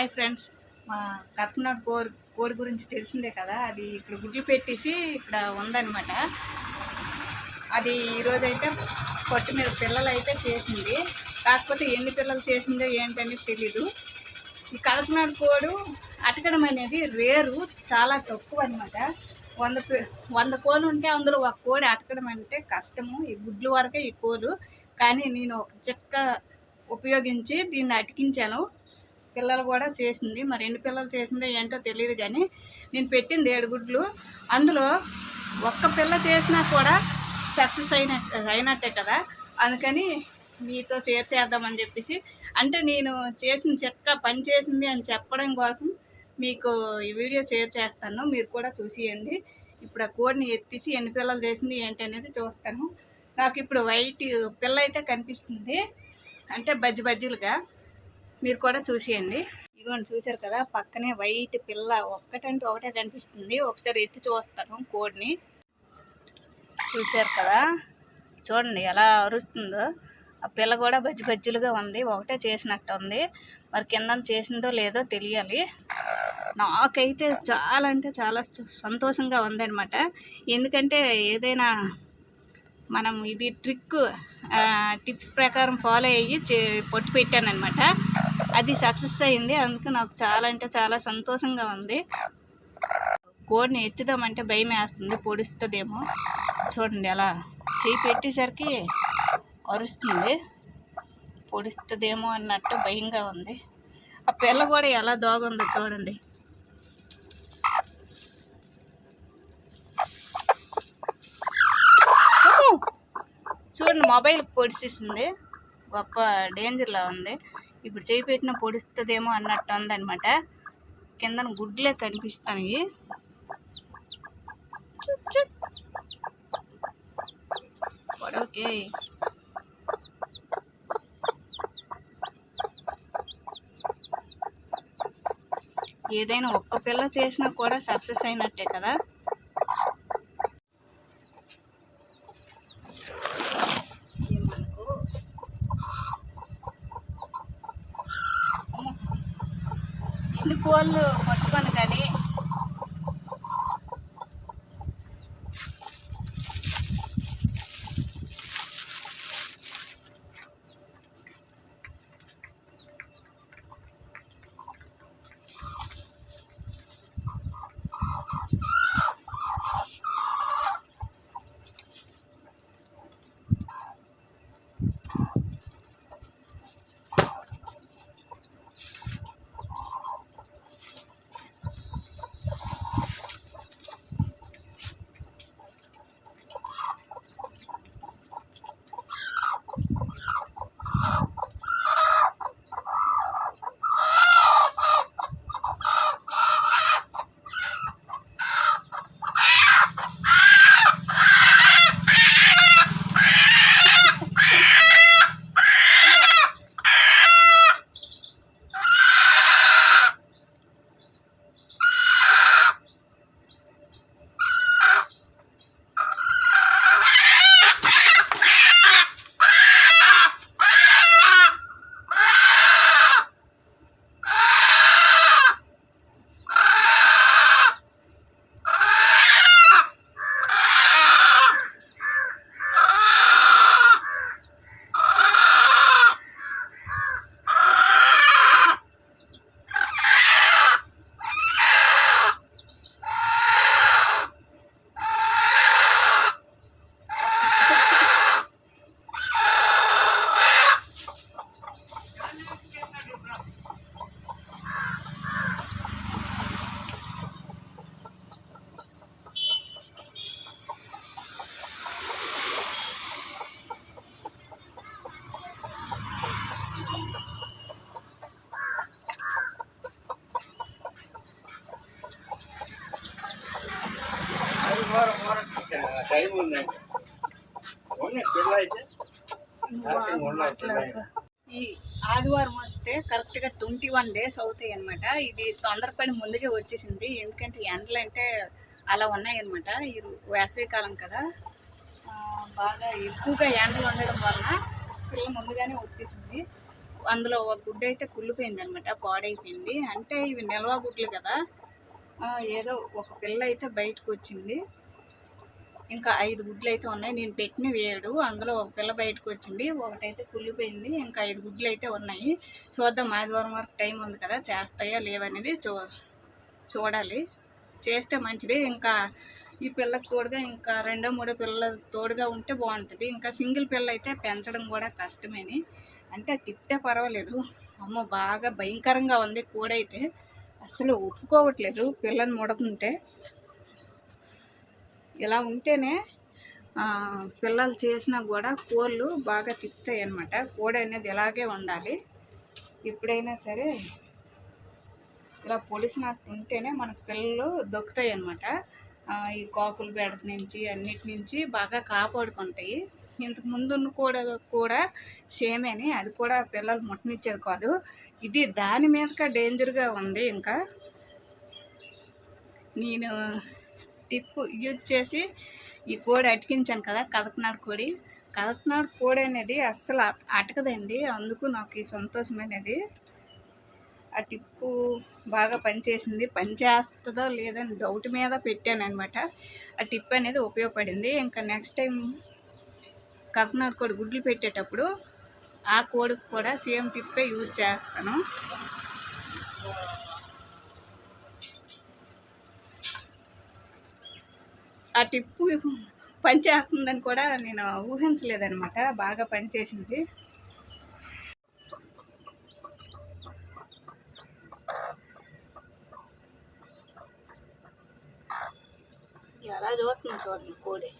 Hi friends. మా కర్కనాథ్ core core గురించి తెలిసిందే కదా? అది ఇక్కడ గుడ్లు పెట్టేసి ఇక్కడ ఉందన్నమాట. అది ఈరోజైతే అయితే పొట్టు మీద పిల్లలు అయితే చేసింది. కాకపోతే ఎన్ని పిల్లలు చేసిందో ఏంటని తెలీదు. ఈ కడపనాడు కోడు అటకడం అనేది రేరు చాలా తక్కువ అనమాట వంద వంద కోళ్ళు ఉంటే అందులో ఒక కోడి అటకడం అంటే కష్టము. ఈ గుడ్లు వరకే ఈ కోలు కానీ నేను ఒక చెక్క ఉపయోగించి దీన్ని అటికించాను. పిల్లలు కూడా చేసింది. మరి ఎన్ని పిల్లలు చేసిందో ఏంటో తెలియదు కానీ నేను పెట్టింది ఏడు గుడ్లు. అందులో ఒక్క పిల్ల చేసినా కూడా సక్సెస్ అయిన అయినట్టే కదా. అందుకని మీతో షేర్ చేద్దామని చెప్పేసి. అంటే నేను చేసిన చెక్క పని చేసింది అని చెప్పడం కోసం మీకు ఈ వీడియో షేర్ చేస్తాను. మీరు కూడా చూసియండి. ఇప్పుడు ఆ కోడిని ఎత్తిసి ఎన్ని పిల్లలు చేసింది ఏంటి అనేది చూస్తాను. నాకు ఇప్పుడు వైట్ పిల్ల అయితే కనిపిస్తుంది. అంటే బజ్జి బజ్జీలుగా. మీరు కూడా చూసేయండి. ఇదిగోండి చూశారు కదా పక్కనే వైట్ పిల్ల ఒక్కటంటే ఒకటే కనిపిస్తుంది. ఒకసారి ఎత్తి చూస్తాను కోడిని. చూశారు కదా చూడండి ఎలా అరుస్తుందో. ఆ పిల్ల కూడా బజ్జి బజ్జీలుగా ఉంది ఒకటే చేసినట్టు ఉంది. మరి కింద చేసిందో లేదో తెలియాలి. నాకైతే చాలా అంటే చాలా సంతోషంగా ఉందనమాట ఎందుకంటే ఏదైనా మనం ఇది ట్రిక్ టిప్స్ ప్రకారం ఫాలో అయ్యి చే పొట్టు పెట్టానమాట అది సక్సెస్ అయింది. అందుకు నాకు చాలా అంటే చాలా సంతోషంగా ఉంది. కోడిని ఎత్తుదామంటే భయం వేస్తుంది. పొడుస్తుందేమో. చూడండి అలా చేయి పెట్టేసరికి అరుస్తుంది. పొడుస్తుందేమో అన్నట్టు భయంగా ఉంది. ఆ పిల్ల కూడా ఎలా దోగుందో చూడండి. చూడండి మొబైల్ పొడిసేసింది గొప్ప డేంజర్లా ఉంది. ఇప్పుడు చేయి పెట్టిన పొడుస్తుందేమో అన్నట్టు ఉందనమాట కింద గుడ్లే కనిపిస్తాయి. ఓకే ఏదైనా ఒక్క పిల్ల చేసినా కూడా సక్సెస్ అయినట్టే కదా? ఎన్ని కోళ్ళు టైం ఉంది. ఓన్లీ పిల్ల అయితే? ఈ ఆదివారం వస్తే కరెక్ట్గా ట్వంటీ వన్ డేస్ అవుతాయి అనమాట ఇది తొందరపడి ముందుగా వచ్చేసింది. ఎందుకంటే ఎండలు అంటే అలా ఉన్నాయన్నమాట. ఈ వేసవికాలం కదా. బాగా ఎక్కువగా ఎండలు ఉండడం వలన పిల్ల ముందుగానే వచ్చేసింది. అందులో ఒక గుడ్డ అయితే కుళ్ళిపోయింది అనమాట పాడైపోయింది. అంటే ఇవి నిల్వ గుడ్లు కదా. ఏదో ఒక పిల్ల అయితే బయటకు వచ్చింది. ఇంకా ఐదు గుడ్లు అయితే ఉన్నాయి. నేను పెట్టిన వేడు. అందులో ఒక పిల్ల బయటకు వచ్చింది. ఒకటైతే కుళ్ళిపోయింది. ఇంకా ఐదు గుడ్లు అయితే ఉన్నాయి. చూద్దాం. ఆదివారం వరకు టైం ఉంది కదా. చేస్తాయా లేవనేది చూ చూడాలి. చేస్తే మంచిది. ఇంకా ఈ పిల్లకు తోడుగా ఇంకా రెండో మూడో పిల్లల తోడుగా ఉంటే బాగుంటుంది. ఇంకా సింగిల్ పిల్ల అయితే పెంచడం కూడా కష్టమేని. అంటే తిప్పితే పర్వాలేదు. అమ్మ బాగా భయంకరంగా ఉంది కూడైతే. అసలు ఒప్పుకోవట్లేదు. పిల్లని ముడుతుంటే. ఇలా ఉంటేనే పిల్లలు చేసినా కూడా కోళ్ళు బాగా తిప్పుతాయి అన్నమాట. కోడి అనేది ఇలాగే ఉండాలి. ఎప్పుడైనా సరే ఇలా పొడిసినట్టు ఉంటేనే మనకు పిల్లలు దొక్కుతాయి అనమాట ఈ కాకులు బెడ నుంచి అన్నిటి నుంచి బాగా కాపాడుకుంటాయి. ఇంతకు ముందు ఉన్న కూడా కూడా సేమేని అది కూడా పిల్లలు ముట్టనిచ్చేది కాదు. ఇది దాని మీదగా డేంజర్గా ఉంది ఇంకా. నేను టిప్పు యూజ్ చేసి ఈ కోడి అటికించాను కదా కదకనాడు కోడి. కదకనాడు కోడి అనేది అస్సలు అటకదండి. అందుకు నాకు ఈ సంతోషమైనది ఆ టిప్పు బాగా పనిచేసింది. పనిచేస్తుందో లేదని డౌట్ మీద పెట్టాను అనమాట ఆ టిప్ అనేది ఉపయోగపడింది. ఇంకా నెక్స్ట్ టైం కదకనాడు కోడి గుడ్లు పెట్టేటప్పుడు ఆ కోడికి కూడా సేమ్ టిప్పే యూజ్ చేస్తాను. ఆ టిప్పు పనిచేస్తుందని కూడా నేను ఊహించలేదనమాట బాగా పనిచేసింది. ఎలా చూస్తుంది చూడండి కోడి?